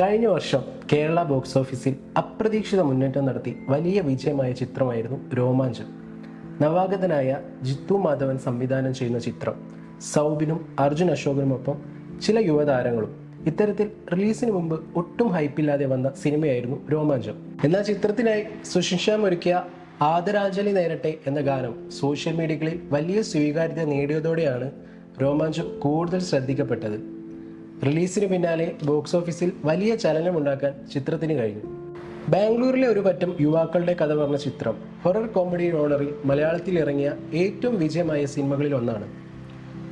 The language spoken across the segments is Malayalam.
കഴിഞ്ഞ വർഷം കേരള ബോക്സ് ഓഫീസിൽ അപ്രതീക്ഷിത മുന്നേറ്റം നടത്തി വലിയ വിജയമായ ചിത്രമായിരുന്നു രോമാഞ്ചം. നവാഗതനായ ജിത്തു മാധവൻ സംവിധാനം ചെയ്യുന്ന ചിത്രം സൗബിനും അർജുൻ അശോകനുമൊപ്പം ചില യുവതാരങ്ങളും. ഇത്തരത്തിൽ റിലീസിന് മുമ്പ് ഒട്ടും ഹൈപ്പില്ലാതെ വന്ന സിനിമയായിരുന്നു രോമാഞ്ചം. എന്നാൽ ചിത്രത്തിനായി സുഷിൻ ഒരുക്കിയ ആദരാഞ്ജലി നേരട്ടെ എന്ന ഗാനം സോഷ്യൽ മീഡിയകളിൽ വലിയ സ്വീകാര്യത നേടിയതോടെയാണ് രോമാഞ്ചം കൂടുതൽ ശ്രദ്ധിക്കപ്പെട്ടത്. റിലീസിന് പിന്നാലെ ബോക്സ് ഓഫീസിൽ വലിയ ചലനം ഉണ്ടാക്കാൻ ചിത്രത്തിന് കഴിഞ്ഞു. ബാംഗ്ലൂരിലെ ഒരു പറ്റം യുവാക്കളുടെ കഥ പറഞ്ഞ ചിത്രം ഹൊറർ കോമഡി ഓണറിൽ മലയാളത്തിൽ ഇറങ്ങിയ ഏറ്റവും വിജയമായ സിനിമകളിൽ ഒന്നാണ്.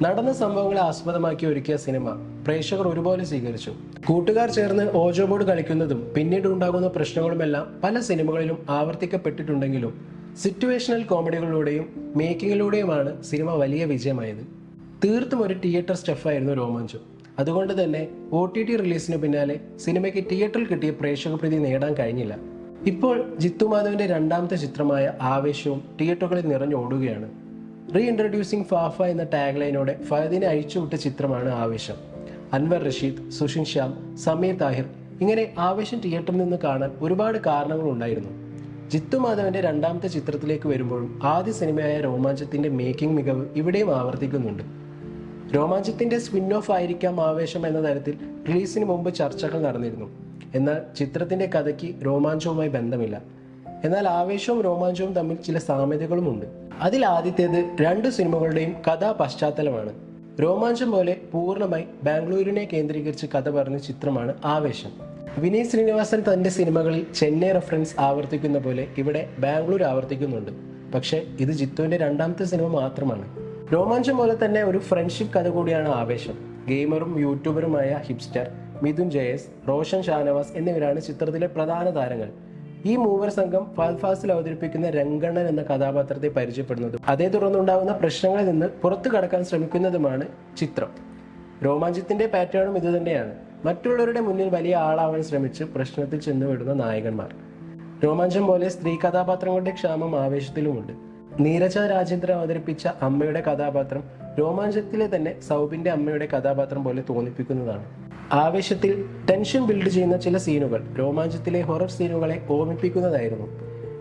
നടന്ന സംഭവങ്ങളെ ആസ്പദമാക്കി ഒരുക്കിയ സിനിമ പ്രേക്ഷകർ ഒരുപോലെ സ്വീകരിച്ചു. കൂട്ടുകാർ ചേർന്ന് ഓജോ ബോർഡ് കളിക്കുന്നതും പിന്നീട് ഉണ്ടാകുന്ന പ്രശ്നങ്ങളുമെല്ലാം പല സിനിമകളിലും ആവർത്തിക്കപ്പെട്ടിട്ടുണ്ടെങ്കിലും സിറ്റുവേഷണൽ കോമഡികളിലൂടെയും മേക്കിങ്ങിലൂടെയുമാണ് സിനിമ വലിയ വിജയമായത്. തീർത്തും ഒരു തിയേറ്റർ സ്റ്റെഫായിരുന്നു രോമാഞ്ചം. അതുകൊണ്ട് തന്നെ ഒ ടി ടി റിലീസിന് പിന്നാലെ സിനിമയ്ക്ക് തിയേറ്ററിൽ കിട്ടിയ പ്രേക്ഷക പ്രീതി നേടാൻ കഴിഞ്ഞില്ല. ഇപ്പോൾ ജിത്തു മാധവന്റെ രണ്ടാമത്തെ ചിത്രമായ ആവേശവും തിയേറ്ററുകളിൽ നിറഞ്ഞോടുകയാണ് റീ ഇൻട്രൊഡ്യൂസിംഗ് ഫാഫ എന്ന ടാഗ് ലൈനോടെ ഫഹദിനെ അഴിച്ചുവിട്ട ചിത്രമാണ് ആവേശം. അൻവർ റഷീദ് സുഷിൻ ശ്യാം സമീർ താഹിർ ഇങ്ങനെ ആവേശം തിയേറ്ററിൽ നിന്ന് കാണാൻ ഒരുപാട് കാരണങ്ങളുണ്ടായിരുന്നു ജിത്തു മാധവന്റെ രണ്ടാമത്തെ ചിത്രത്തിലേക്ക് വരുമ്പോഴും ആദ്യ സിനിമയായ രോമാഞ്ചത്തിന്റെ മേക്കിംഗ് മികവ് ഇവിടെയും ആവർത്തിക്കുന്നുണ്ട്. രോമാഞ്ചത്തിന്റെ സ്പിൻ ഓഫ് ആയിരിക്കാം ആവേശം എന്ന തരത്തിൽ റിലീസിന് മുമ്പ് ചർച്ചകൾ നടന്നിരുന്നു. എന്നാൽ ചിത്രത്തിന്റെ കഥയ്ക്ക് രോമാഞ്ചവുമായി ബന്ധമില്ല. എന്നാൽ ആവേശവും രോമാഞ്ചവും തമ്മിൽ ചില സാമ്യതകളുമുണ്ട്. അതിൽ ആദ്യത്തേത് രണ്ട് സിനിമകളുടെയും കഥാ പശ്ചാത്തലമാണ്. രോമാഞ്ചം പോലെ പൂർണമായി ബാംഗ്ലൂരിനെ കേന്ദ്രീകരിച്ച് കഥ പറഞ്ഞ ചിത്രമാണ് ആവേശം. വിനയ് ശ്രീനിവാസൻ തന്റെ സിനിമകളിൽ ചെന്നൈ റെഫറൻസ് ആവർത്തിക്കുന്ന പോലെ ഇവിടെ ബാംഗ്ലൂർ ആവർത്തിക്കുന്നുണ്ട്. പക്ഷേ ഇത് ജിത്തുവിന്റെ രണ്ടാമത്തെ സിനിമ മാത്രമാണ്. രോമാഞ്ചം പോലെ തന്നെ ഒരു ഫ്രണ്ട്ഷിപ്പ് കഥ കൂടിയാണ് ആവേശം. ഗെയിമറും യൂട്യൂബറുമായ ഹിപ്സ്റ്റർ മിഥുൻ ജയസ് റോഷൻ ഷാനവാസ് എന്നിവരാണ് ചിത്രത്തിലെ പ്രധാന താരങ്ങൾ. ഈ മൂവർ സംഘം ഫാൽഫാസിൽ അവതരിപ്പിക്കുന്ന രംഗണ്ണൻ എന്ന കഥാപാത്രത്തെ പരിചയപ്പെടുന്നതും അതേ തുടർന്നുണ്ടാകുന്ന പ്രശ്നങ്ങളിൽ നിന്ന് പുറത്തു കടക്കാൻ ശ്രമിക്കുന്നതുമാണ് ചിത്രം. രോമാഞ്ചത്തിന്റെ പാറ്റേണും ഇതുതന്നെയാണ്. മറ്റുള്ളവരുടെ മുന്നിൽ വലിയ ആളാവാൻ ശ്രമിച്ച് പ്രശ്നത്തിൽ ചെന്നുവിടുന്ന നായകന്മാർ. രോമാഞ്ചം പോലെ സ്ത്രീ കഥാപാത്രങ്ങളുടെ ക്ഷാമം ആവേശത്തിലുമുണ്ട്. നീരജ രാജേന്ദ്രൻ അവതരിപ്പിച്ച അമ്മയുടെ കഥാപാത്രം രോമാഞ്ചത്തിലെ തന്നെ സൗബിന്റെ അമ്മയുടെ കഥാപാത്രം പോലെ തോന്നിപ്പിക്കുന്നതാണ്. ആവേശത്തിൽ ടെൻഷൻ ബിൽഡ് ചെയ്യുന്ന ചില സീനുകൾ രോമാഞ്ചത്തിലെ ഹൊറർ സീനുകളെ ഓർമ്മിപ്പിക്കുന്നതായിരുന്നു.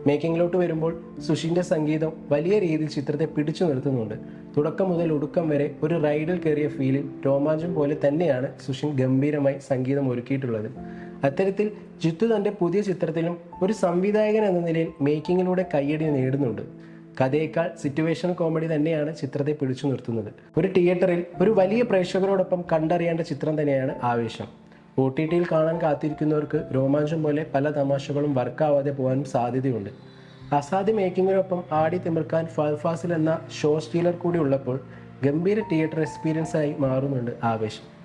മേക്കിങ്ങിലോട്ട് വരുമ്പോൾ സുഷിന്റെ സംഗീതം വലിയ രീതിയിൽ ചിത്രത്തെ പിടിച്ചു നിർത്തുന്നുണ്ട്. തുടക്കം മുതൽ ഒടുക്കം വരെ ഒരു റൈഡിൽ കയറിയ ഫീലിൽ രോമാഞ്ചം പോലെ തന്നെയാണ് സുഷിൻ ഗംഭീരമായി സംഗീതം ഒരുക്കിയിട്ടുള്ളത്. അത്തരത്തിൽ ജിത്തു തന്റെ പുതിയ ചിത്രത്തിലും ഒരു സംവിധായകൻ എന്ന നിലയിൽ മേക്കിങ്ങിലൂടെ കയ്യടി നേടുന്നുണ്ട്. കഥയേക്കാൾ സിറ്റുവേഷൻ കോമഡി തന്നെയാണ് ചിത്രത്തെ പിടിച്ചു നിർത്തുന്നത്. ഒരു തിയേറ്ററിൽ ഒരു വലിയ പ്രേക്ഷകരോടൊപ്പം കണ്ടറിയേണ്ട ചിത്രം തന്നെയാണ് ആവേശം. ഒ ടി ടിയിൽ കാണാൻ കാത്തിരിക്കുന്നവർക്ക് രോമാഞ്ചം പോലെ പല തമാശകളും വർക്കാവാതെ പോകാനും സാധ്യതയുണ്ട്. അസാധ്യ മേക്കിങ്ങിനൊപ്പം ആടി തിമിർക്കാൻ ഫൽഫാസിൽ എന്ന ഷോ സ്റ്റീലർ കൂടി ഉള്ളപ്പോൾ ഗംഭീര തിയേറ്റർ എക്സ്പീരിയൻസ് ആയി മാറുന്നുണ്ട് ആവേശം.